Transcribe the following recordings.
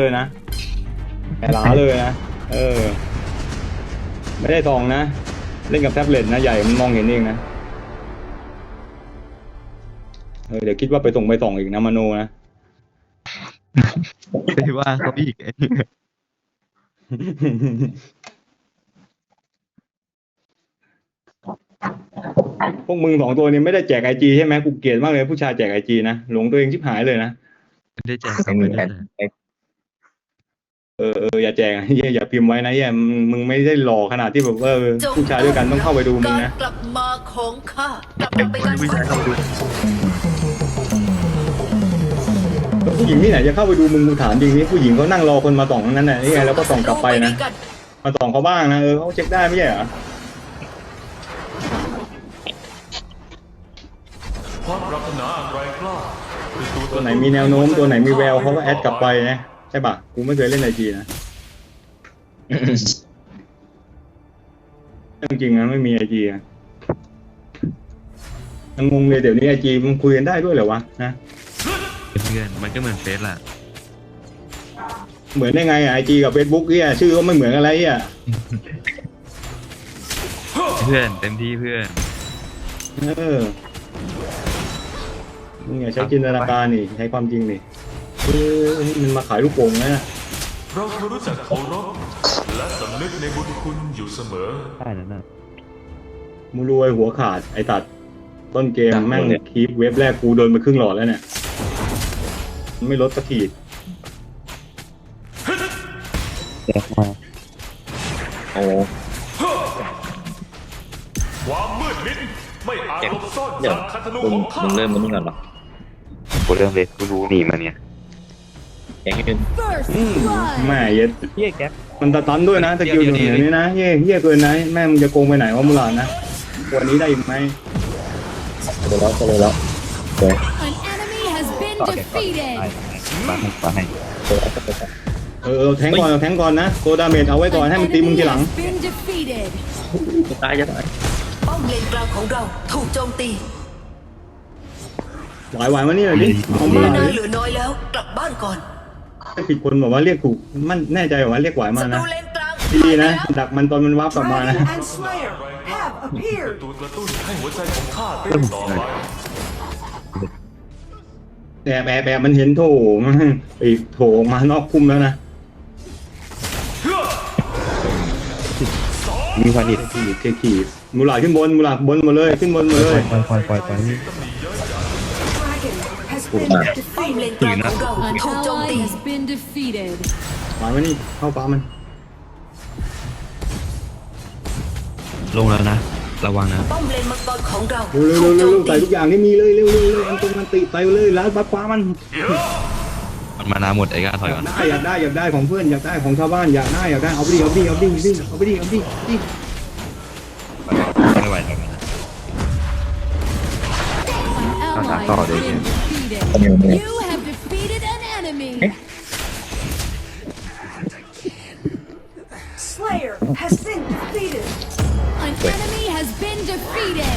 เลยนะแหลาเลยนะ เออ ไม่ได้ทองนะ เล่นกับแท็บเล็ตนะใหญ่มันมองเห็นเองนะ เออเดี๋ยวคิดว่าไปส่งไปส่องอีกนะมโนนะ ไปว่าเขาอีกไอ้เหี้ยพวกมึงสองตัวนี้ไม่ได้แจกไอจีใช่ไหมกูเกลียดมากเลยผู้ชายแจกไอจีนะ หลงตัวเองชิบหายเลยนะ ไม่ได้แจกไม่เขามีไม่แผได้นแจก เออเอออย่าแจกเหี้ยอย่าพิมพ์ไว้นะเหี้ยมึงมึงไม่ได้หล่อขนาดที่แบบว่าเออผู้ชายด้วยกันต้องเข้าไปดูมึงการนะ กลับมาของข้ากลับมาเป็นการผู้ชายเข้าไปดูผู้หญิงที่ไหนจะเข้าไปดูมึงกูถามจริงนี่ผู้หญิงเขานั่งรอคนมาส่องทั้งนั้นน่ะนี่ไงแล้วก็ส่องกลับไปนะมาส่องเขาบ้างนะเออเขาเช็คได้ไม่ใช่เหรอความปรารถนาอันแรงกล้าคือตัวตัวไหนมีแนวโน้มตัวไหนมีแววเขาก็แอดกลับไปนะ ใช่ปะกูไม่เคยเล่นไอจีนะจริงๆนะไม่มีไอจีนะยังงงเลยเดี๋ยวนี้ไอจีมันคุยกันได้ด้วยเหรอวะนะเพื่อนมันก็เหมือนเฟซแหละเหมือนได้ไงไอจีกับเฟซบุ๊กเนี่ยชื่อก็ไม่เหมือนอะไรอะเพื่อนเต็มที่เพื่อนเออนี่ไงใช้จินตนาการนี่ใช้ความจริงนี่ เออมันมาขายลูกโป่งนะเราควรรู้จักเคารพและสำนึกในบุญคุณอยู่เสมอ ได้นั่นน่ะมูรวยหัวขาดไอตัด ต้นเกมแม่งคีปเว็บแรกกูโดนไปครึ่งหลอดแล้วเนี่ย ไม่ลดสักขีดแจกมาโอ้ความมืดมิดไม่อาจหลบซ่อนเดี๋ยวจากคันธนูมึงของข้ามึงเริ่มมันนี่ก่อนเหรอกูเริ่มเลยกูรู้หนีมาเนี่ย แกงยืน First แม่ blood. เย็ดเฮียแก๊ปมันตะตันด้วยนะตะกิ้วอยู่เหนือนี่นะเย่เย่เกินนะแม่มึงจะโกงไปไหนวะมูหลานนะวันนี้ได้อีกไหมตัวแล้วตัวแล้วตัว An enemy has been defeated. มาให้มาให้ตัวแล้วตัวแล้วเออเอาแทงก่อนเอาแทงก่อนนะโกดาเมจเอาไว้ก่อนให้ An มันตีมึง enemy ทีหลัง has been defeated. จะตายจะตายป้อมเลนกลางของเราถูกโจมตีไหวไหวมานี่หน่อยดิเอามูหมาลานนาดิเหลือน้อยแล้วกลับบ้านก่อน ผิดคนบอกว่าเรียกถูกมันแน่ใจว่าเรียกไหวมาศัตนะรูเลนกลางดีนะ ดักมันตอนมันวาร์ปกลับมานะ Dragon and Slayer have เป็น appeared. ตัวกระตุ้นให้หัวใจของข้าเต้นต่อไปแต่แอบแอบมันเห็นโถมันไอโถออกมานอกคุ้มแล้วนะมีความผิดขี่เทขี่มูหลาดขึ้นบนมูหลาดบนหมดเลย ขึ้นบนหมดเลย ปล่อยปล่อยปล่อยปล่อย Dragon has been ป้อมเล defeated. นกลางของเรา An ถูกโจม ally ตี has been defeated. มามานี่เข้าฟ้ามันลงแล้วนะ ระวังนะ ป้อมเลนมังกรของเราเร็วถูเร็กวโจเร็วมใส่ตีทุกอย่างที่มีเลยเร็วเร็วเร็วอันตรงมันติไปเลยร้านบัฟฟ้ามันมันมานาหมดไอ้ก้าถอยก่อนได้อยากได้อยากได้ของเพื่อนอยากได้ของชาวบ้านอยากได้อยากได้เอาไปดิเอาไปดิเอาไปดิเอาไปดิเอาไปดิเอาไปดิไม่ไหวแล้วนะ An ally ต่อ has เลย been defeated. ตัวนี้เนี่ย You have defeated an enemy. Slayer has been defeated. An enemy has been defeated.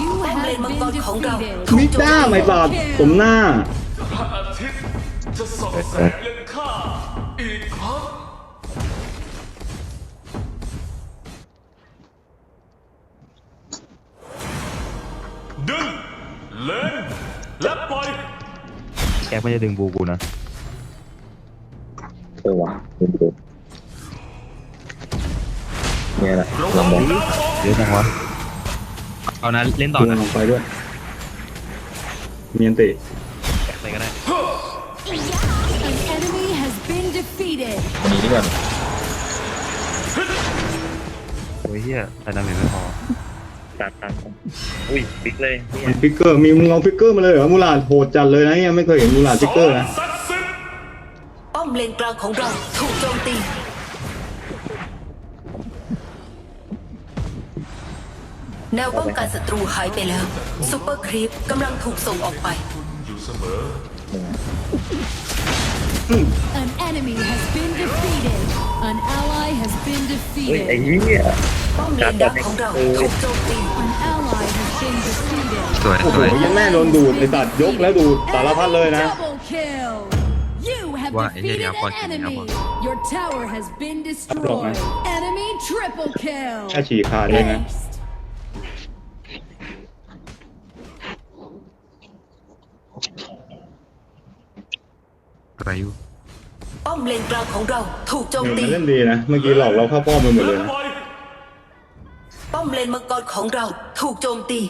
You ป้อมเลน have มัง been กรของเรา defeated. ถูมิกโจมด้าตีไม่บาดสมหน้า พระอาทิตย์จะส่องแสงยังข้าอีกครั้ง ดึง เล่นและปล่อยแก๊ปไม่ได้ดึงบูกูนะเออว่ะดูดูเนี่ยแหละระลวัองงมองดาวมองเยอะจังวะเอานะเล่นต่อเพื่อนนะลงไปด้วยเมียนติแก๊ปไปก็ได้ An enemy has been defeated. วันนี้ดีกว่าโอ้ยเฮียแต่ดาเมจไม่พอ ตัดตัดอุ้ยปิกเลยเนี่ยมันฟิกเกอร์มีมึงเอาฟิกเกอร์มาเลยเหรอมูหลาดโหดจัดเลยนะเนี่ยไม่เคยเห็นมูหลาดฟิกเกอร์นะศักดิ์สิทธิ์ป้อมเลนกลางของเราถูกโจมตีแนวป้องกันศัตรูหายไปแล้วซูเปอร์ครีปกำลังถูกส่งออกไปอยู่เสมอ An enemy has been defeated. An ally has been เฮ้ยไอ้ defeated. เหี้ย ป้อมเลนดักของเราถูกโจมตี An ally has been defeated. สวย โอ้ ส โห วย ยังแม่โดนดูดไอ้ตัดยกแล้วดูดสารพัดเลยนะ Double kill. have Wah, ini defeated dia apa an sih, ini enemy. apa? Your tower has been destroyed. Enemy triple kill. แค่ฉี่ขาดเองนะ Aced. อะไรอยู่ ป้อมเลนกลางของเราถูกโจมเดี๋ยวตีมันเล่นดีนะ เมื่อกี้หลอกเราเข้าป้อมไปหมดเลยนะ ป้อมเลนมังกรของเราถูกโจมตี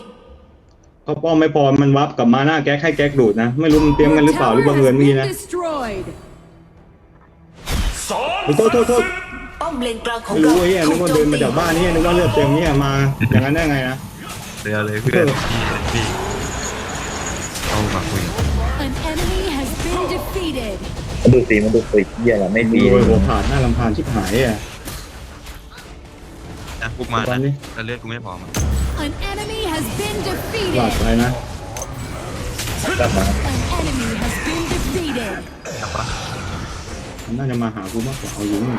เข้าป้อมไม่พอมันวับกลับมาหน้าแก๊กให้แก๊กดูดนะ ไม่รู้มันเตรียมกันห Your รือเปล่าห tower รือบังเอิญ has เมื่อกี้ been นะ destroyed. สอนโทษโทษโทษป้อมเลนกลางของไม่เรารู้ไอ้เหี้ยนึถูกกว่าโจเดิมนมาตีจากบ้านนี่นึกว่าเลือดเต็มเนี่ยมาอย่างนั้นได้ไงนะเรือเลยเพื่อนพี่ มันดูสีมันดูสีเหี้ยละไม่ดีโดยหัวขาดหน้าลำพานชิบหายอะนะพวกมาตอนะนนี้แต่เลือดกูไม่พอมา An enemy has been หลาด defeated. ไปนะกลับมา An enemy has been defeated. ครับปะมันน่าจะมาหากูมากกว่าเอาอยู่นี่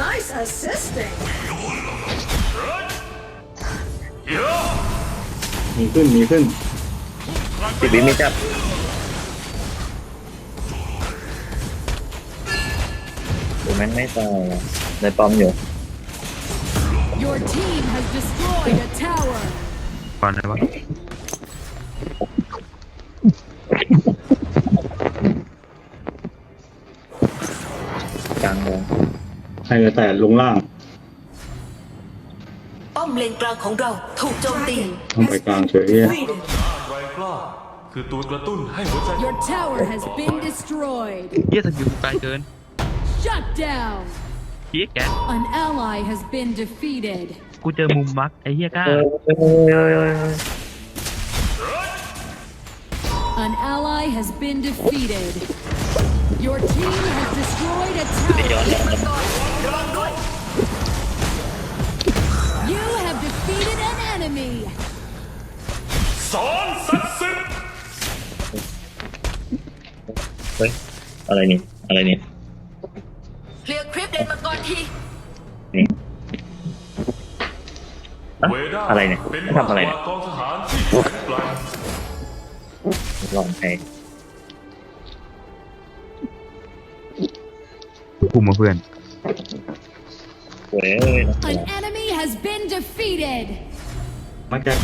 Nice assisting. มีขึ้นมีขึ้นสิบวิไม่จับ แม่งไม่ตายอะในปอมอยู่ Your team has destroyed a tower. ฟันได้ปะกลางวงใครจะแต่ลงล่างป้อมเลนกลางของเราถูกโจมตีต้องไปกลางเฉยเนี่ย Defeated. แรงกล้าคือตัวกระตุ้นให้หัวใจ Your tower has been destroyed. เฮียสกิลกูไกลเกิน Shut down. เฮียแก An ally has been defeated. กูเจอมุมมักไอ้เฮียกล้า เอ้ยเอ้ยเอ้ยเอ้ยเอ้ย An ally has been defeated. Your team has destroyed a tower. You have defeated an enemy. สอนศักดิ์สิทธิ์ เฮ้ยอะไรนี่อะไรนี่ อะเวด้าอะไรเนี่ยเป็นไม่มากทำอะไรกเนี่ยว่ากองทหารที่แข็งแกร่งลองใช้คุมมาเพื่อนเว้ยเอ้ยนะ An enemy has been defeated. มาแก๊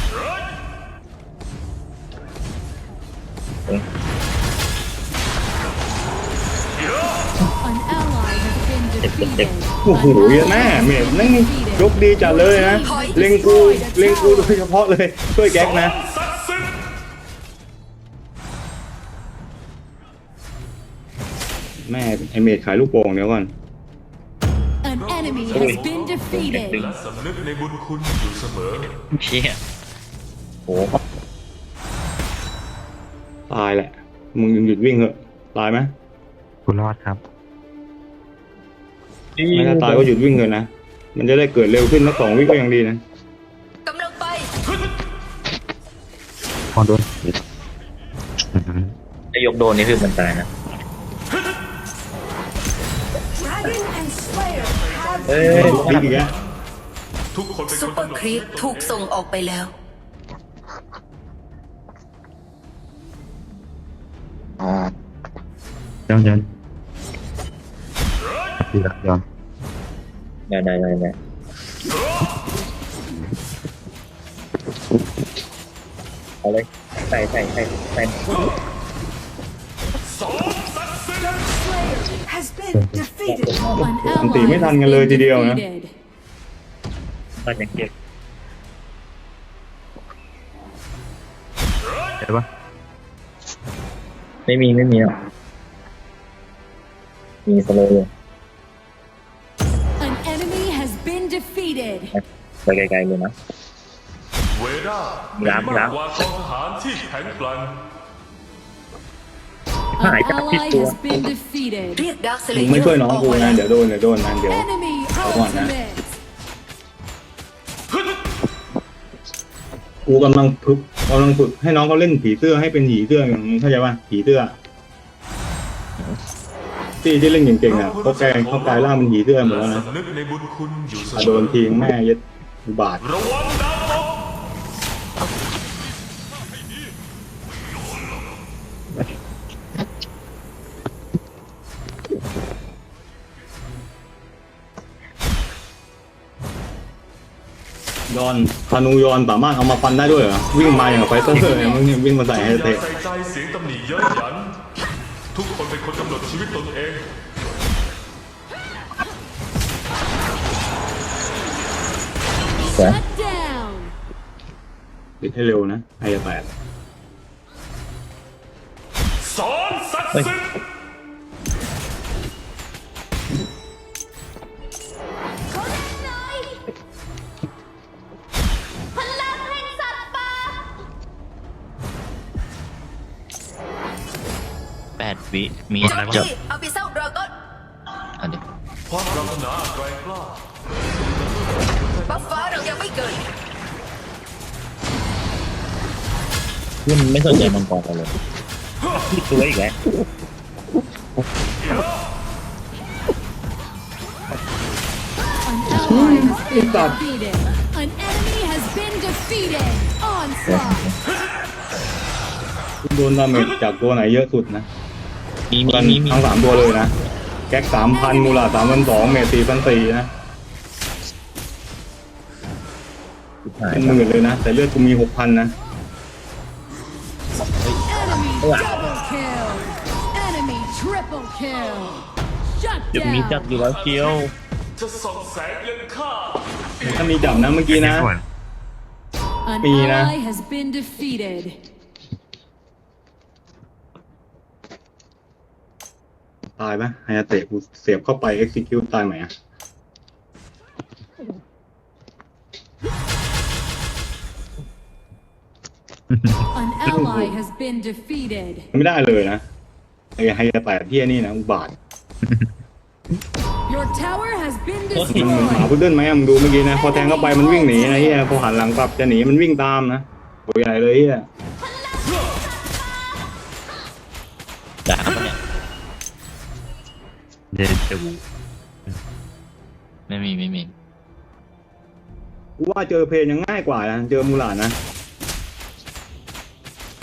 has been defeated. โอ้โหเยอะแม่เมดนั่งยกดีจัดเลยนะ เล็งกูเล็งกูโดยเฉพาะเลย ช่วยแก๊กนะศักดิ์สิทธิ์แม่ไอเมดขายลูกโป่งเดี๋ยวก่อน An enemy has been defeated. และสำนึกในบุญคุณอยู่เสมอ เชี่ยโหตายแหละ มึงหยุดวิ่งเถอะ ตายไหมกูรอดครับ ไม่ถ้าตายก็หยุดวิ่งเถอะนะ มันจะได้เกิดเร็วขึ้นนักสองวิก็ยังดีนะกำลังไปพอโดนไอ้ยกโดนนี่คือมันตายนะ Dragon and Slayer have เอ้ยบิ๊กอีกแล้วทุกคนเป็นซุคปนเปอร์กำหนดครีปถูกส่งออกไปแล้วยอมยอมดีละยอม ได้ได้ได้ได้เอาเลยใส่ใส่ใส่ใส่ has been defeated. An อันตีไม่ทันกันเลยทีเดียวนะ defeated. บ้านยังเก็บเห็นปะไม่มีไม่มีหรอกมีสโลว์อยู่ ไปไกลๆเลยนะ เวด้ามีเป็นร้านมีมาร้ากนกว่ากองทหารที่แข็งแกร่ง An Ai chắc ally biết chưa? has been defeated. เรียกดาร์คสเลมึงเยไม่อช่วยร์น้องออกกูมานะ เดี๋ยวโดนเดี๋ยวโดนนะเดี๋ยว Enemy Come on, ultimate. กูกำลังฝึกกำลังฝึกให้น้องเขาเล่นผีเสื้อให้เป็นผีเสื้ออย่างมึงเข้าใจป่ะผีเสื้อที่ที่เล่นเก่งๆอะเขาแกงเขากลายร่างเป็นผีเสื้อหมดแล้วนะสำนึกในบุญคุณอยู่เสมอะอโดนทีงแม่ยัด อุบาทระวังดาวตกยอนธนูยอนสามารถเอามาฟันได้ด้วยเหรอ วิ่งมาอย่างกับไฟเตอร์เลยมึงนี่วิ่งมาใส่ให้เตะใจเสียงตำหนิเยอะหยัน ทุกคนเป็นคนกำหนดชีวิตตนเอง Shut down. ดิดให้เร็วนะไอ้แปดสอนศักดิ์สิทธิ์แปดวิมีเจ้าจบที่เอาไปเศร้าดราก้อนอันนี้ความปรารถนาแกร่งกล้าบัฟฟ้าเรา ยังไม่เกิดคุณไม่สนใจมังกรกันเลยพี่ตัวอีกแล้ว An ally has been defeated. An enemy has been defeated. Onslaught. โดนดาเมจจากตัวไหนเยอะสุดนะมีมีกันมีมีทั้งสามตัวเลยนะ แก๊กสามพันมูลาสามพันสองเมตสี่พันสี่นะ เป็นหมื่นเลยนะ แต่เลือดกูมีหกพันนะ Enemy double kill. Enemy triple kill. Shut จะมีจับ down. อยู่แล้วเชียว จะส่องแสงเล็งข้าถ้ามีจับนะเมื่อกี้นะ ส่วน An Mina. ally has been defeated. ตายไหมไฮยาเตะกูเสียบเข้าไป execute ตายไหมอะ An ally has been defeated. ไม่ได้เลยนะไอ้ไฮยาเตะที่นี่นะอุบาท Your tower has been มึงเหมือนหมา destroyed. พุดเดิ้ลไหมอะมึงดูเมื่อกี้นะ พอแทงเข้าไปมันวิ่งหนีนะเฮียพอหันหลังกลับจะหนีมันวิ่งตามนะตัวใหญ่เลยเฮียด่าปะเนี่ยเดจวูไม่มีไม่มีกูว่าเจอเพลงยังง่ายกว่านะเจอมูหลาดนะ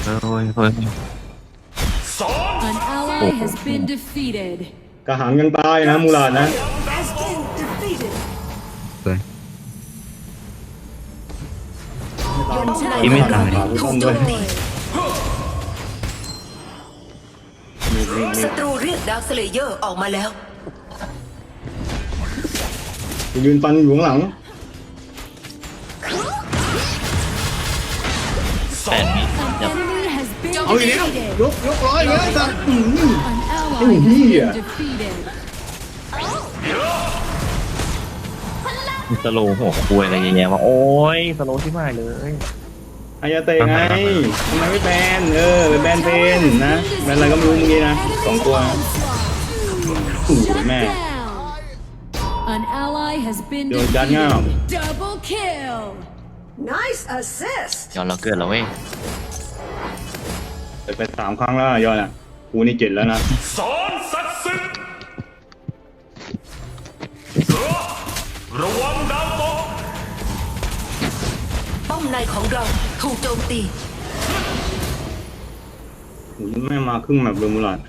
โอ้ยเฮ้ยสอน An ally has been defeated. กระหังยังตายนะมูหลาดนะ Has been defeated. เลย อีไม่ตายถูกโจมตีศัตรูเรียกดาร์คสเลเยอร์ออกมาแล้วกูยืนฟันอยู่ข้างหลัง แปด เอาอีกแล้ว defeated. ยกยกร้อยแล้วสัตว์ An ally Oh, has yeah. been defeated. มีสโลว์หัวคุยอะไรอย่างเงี้ยมาโอ้ยสโลว์ที่มายเลย อายาเตะไงทำไมไม่แบนเออไปแบนเป็นนะแบนอะไรก็ไม่รู้เมื่อกี้นะสองตัวนะโอ้โห Shut แม่ down. An ally has been โดนยัดง่าม defeated. Double kill. Nice assist. ย้อนเราเกิดแล้วเว้ย ไปไปสามครั้งแล้วอะยอดอะกูนี่เจ็ดแล้วนะสอนศักดิ์สิทธิ์ระวังดาวตกป้อมในของเราถูกโจมตีโอ้โหแม่งมาครึ่งแบบเดมูลาด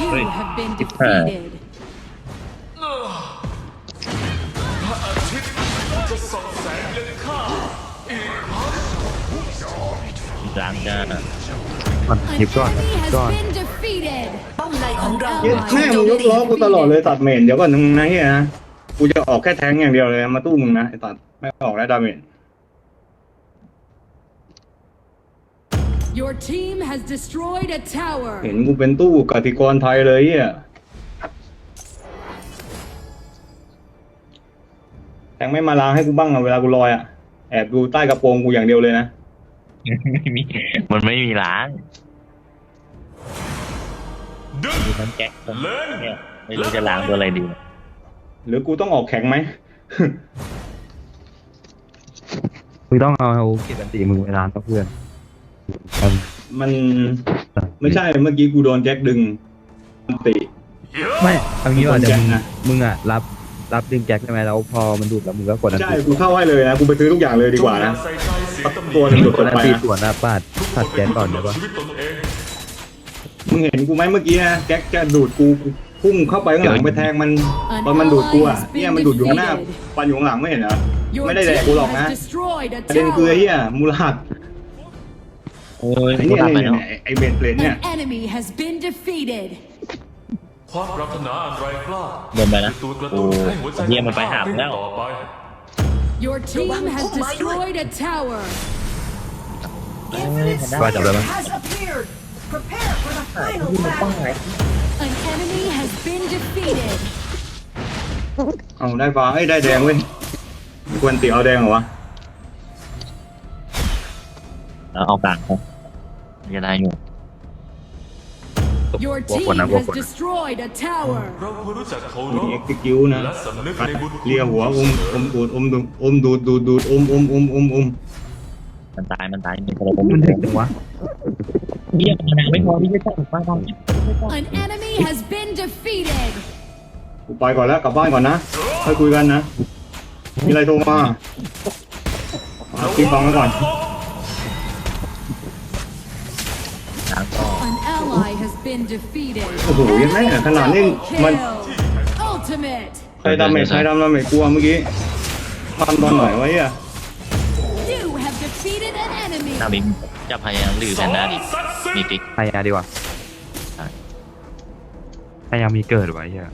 You Wait. have been It's defeated. มัน An หยิบก่อน enemy ก่อน has been defeated. ป้อมในของเราเย็ดแม่งมึงยกล้อกูตลอดเลยตัดเมนเดี๋ยวก่อนมึงนะเฮียนะกูจะออกแค่แทงอย่างเดียวเลยมาตู้มึงนะไอ้ตัดไม่ออกแล้วดาเมจ Your team has destroyed a tower. เห็นกูเป็นตู้กติกรไทยเลยเฮียแทงไม่มาล้างให้กูบ้างอะเวลากูลอยอะแอบดูใต้กระโปรงกูอย่างเดียวเลยนะ ไม่มี มันไม่มีล้างดึง มีทั้งแจ็คทั้งเล่นเนี่ยไม่รู้จะล้างตัวอะไรดี หรือกูต้องออกแข็งไหม มึงต้องเอาเกียรติตีมึงเวลาเพื่อนมันไม่ใช่เมื่อกี้กูโดนแจ็คดึงอันติ ไม่เอางี้ว่าเป็นคนเดี๋ยวแจ็คมึงนะมึงอะรับรับดึงแจ็คใช่ไหมแล้วพอมันดูดแล้วมึงก็กดอันใช่ตีกูเข้าให้เลยนะกูไปซื้อทุกอย่างเลยดีกว่านะใส่ใจเสียงตำหนิตัวหนึ่งหลุดกดอันตีส่วนนะปาดทุกคตัดนเป็แจ็นคคนก่อนกำหนได้ดปะชีวิตตนเอง มึงเห็นกูไหมเมื่อกี้นะแก๊กจะดูดกูกูพุ่งเข้าไปข้างหลังไปแทงมันตอนมันดูดกูอะเนี่ยมันดูดอยู่ข้างหน้าฟันอยู่ข้างหลังไม่เห็นเหรอ Your ไม่ได้แดก team กูหรอกนะ has destroyed a ประเด็นคือไอ้ tower. เหี้ยมูลหัดโอ้ยไอ้กูเนี่ยตัดไปเนี่ยแล้วเนี่ยไอ้เบนเลนเนี่ย An enemy has been defeated. ความปรารถนาอันไร้กล้าเดินไปนะคือตัวกระโอ้ตุ้นให้หัวใจเฮียมันไปหามึงแล้วต่อไป Your team has destroyed a tower. Infinite Qua chậm lại Slayer bạn. has appeared. Prepare for the final battle. An enemy has been defeated. เอาได้ฟ้าเอ้ยได้แดงเว้ยควรตีเอาแดงเหรอวะแล้วเอากลางครับจะได้อยู่ Your Walk team one, walk has one. destroyed a tower. เราควรรู้จักเคารมีพเอ็กซ์คิวนะและสำนึกในบุญคุณเลียหัวอมอมดูดอมดูดอมดูดดูดดูดอมอมอมอมอมมันตายมันตายมันกระโดดมันถึงจังวะ เฮียมันหนาไม่พอพี่จะต้องมาทำ An enemy has been defeated. กูไปก่อนแล้วกลับบ้านก่อนนะค่อยคุยกันนะ มีอะไรโทรมาเอาทิ้งฟังไว้ก่อนทางก็ An ally has been defeated. โอ้โหยังไงอะขนาดนี้มัน Kill. Ultimate. ใครดาเมจใครดาเมจกลัวเมื่อกี้ฟันตอนไหนวะ นาบินจะพยายามลือแพนด้าดิมีติ๊กพยายามดีกว่าพยายามมีเกิดไว้เฮีย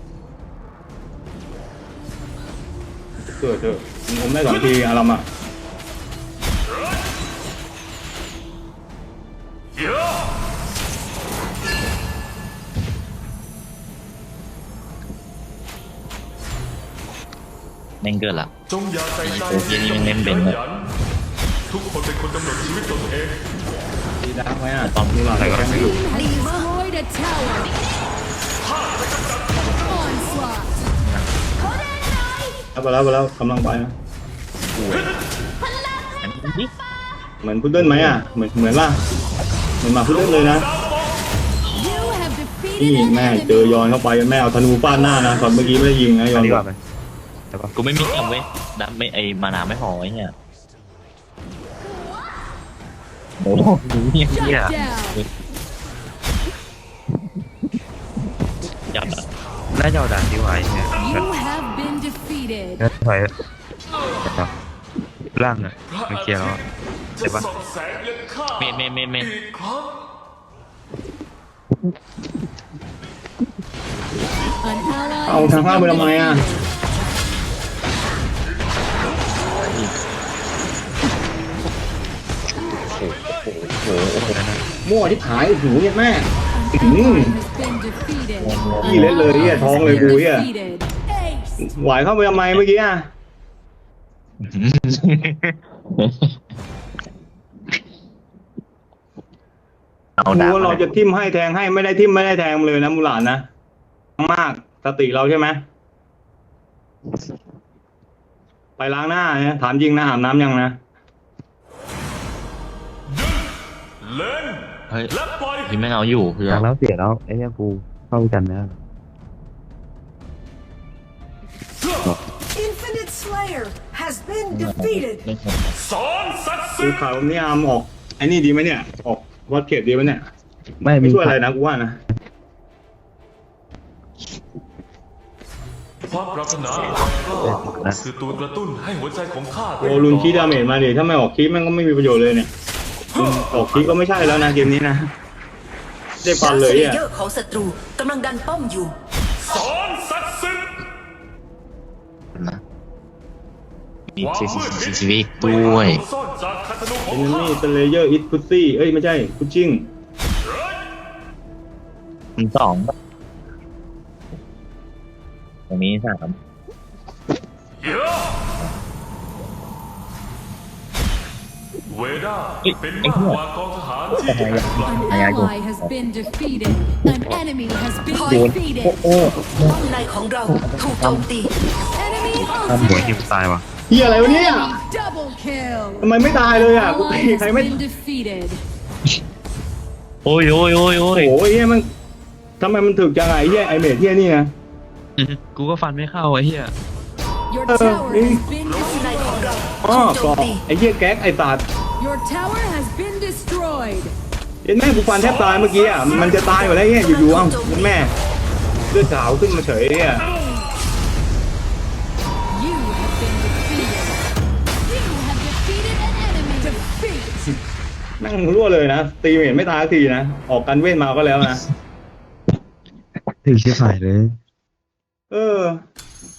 เกิดเถอะผมได้สองทีอารัมอะแม่งเกิดละจงอย่าใจใจโอ้ยนี่มันเล่นเป็นเลยขยั ทุกคนเป็นคนกำหนดชีวิตตนเอง ดีดักไหมอะตอนนี้เราแค่ไม่รู้ Has destroyed a tower. Onslaught. แล้วไปแล้วไปแล้วกำลังไปนะอันนี้ดิเหมือนพุดเดิ้ลไหมอะเหมือนเหมือนว่าเหมือนหมาพุดเดิ้ลเลยนะ You have นี่ defeated an แม่เจอยอน enemy. เข้าไปแม่เอาธนูฟาดหน้านะตอนเมื่อกี้ไม่ได้ยิงนะยอนดีบกอว่ากไหมแต่ปะกูไม่มีทำเว้ยดับไม่ไอมานาไม่พอไอ้เนี่ย โอ้โหเฮีย Shut เฮีย down. จับอะน่าจะเอาดันดีกว่าไอ้เฮีย You have been defeated. น่าจะถอยร่างอะเมื่อกี้แล้วอะจะใช่ปะส่องแสงเล็ค่าเมนเมนเมนเมนอีกครั้ง An ally เอา has ทางข้างไปทำไมอะ defeated. มั่วที่หายโอ้โหเนี่ยแม่ An Mm. ally has been defeated. ยี่เล่นเลยเฮียท้องเลยกูเฮีย Defeated. Ace. ไหวเข้าไปทำไมเมื่อกี้อะเอากูดาบว่าเราจะทิมให้แทงให้ไม่ได้ทิมไม่ได้แทงเลยนะมูหลานนะมากสติเราใช่ไหมไปล้างหน้าเนี่ยถามจริงนะอาบน้ำยังนะ เล่นเฮ้ยและปล่อยพี่ไม่งเอาอยู่เพื่อจากแล้วเสียแล้วไอ้เฮียกูเข้ากันนะ Infinite Slayer has been defeated. ไม่ใช่สอนสัตว์ดูสิข่าวนี่อามออกไอ้นี่ดีไหมเนี่ย ออกวัดเขตดีไหมเนี่ย ไม่ไม่มีช่วยอะไรนะกูว่านะ ความปรารถนาอันไร้กล้าคือตัวกระตุ้นให้หัวใจของข้าโอ้ลุนคีดาเมจมาดิถ้าไม่ออกคีมันก็ไม่มีประโยชน์เลยเนี่ย ลุนอกคีก็ไม่ใช่แล้วนะเกมนี้นะได้ฟันเลยอะเยอร์ของศัตรูกำลังดันป้อมอยู่สอนสัตว์สินะมีซีซีซีซีวีด้วยเอ็นนี่สเลเยอร์อิทพุตซี่เอ้ยไม่ใช่พุชชิ่งมันสองตรงนี้สาม เยอะเวด้าเป็นมากกว่ากองทหารที่แข็งแกร่ง An ally has been defeated. An enemy has been โดน defeated. โอ้ป้อมในของเราถูกโจมตี Enemy ทำหัว ultimate. ทิมตายว่ะเฮียอะไรวะเนี่ย Enemy double kill. ทำไมไม่ตายเลยอะ กู Ally ตีใคร has ไม่ been defeated. โอ้ยโอ้ยโอ้ยโอ้ยโอ้ยเฮียมันทำไมมันถึกจังไงเฮียไอเมทเฮียนี่นะ กูก็ฟันไม่เข้าไอ้เฮีย Your Uh, tower eh. has been ป้อมในของ destroyed. เราอ๋อถูกโจก่อมตี ไอเฮียแก๊กไอตาด Your tower has been destroyed. เห็นแม่กูฟันแทบตายเมื่อกี้อะ มันจะตายอยู่แล้วเนี่ยอยู่ๆเอ้าแม่เลือดขาวขึ้นมาเฉยเนี่ย You have been defeated. You have defeated an enemy. Defeat. แม่งรั่วเลยนะ ตีไม่เห็นไม่ตายสักทีนะ ออกกันเว้นมาก็แล้วนะ ถึงเชี่ยฝ่ายเลย เออ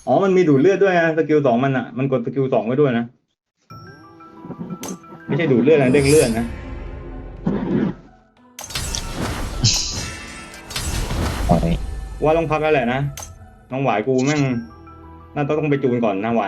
อ๋อ มันมีดูดเลือดด้วยนะ สกิลสองมันอะ มันกดสกิลสองไว้ด้วยนะ ไม่ใช่ดูดเลือดนะเด้งเลือดนะปล่อยว่าต้องพักแล้วแหละนะน้องหวายกูแม่งน่าต้องไปจูนก่อนนะหวาย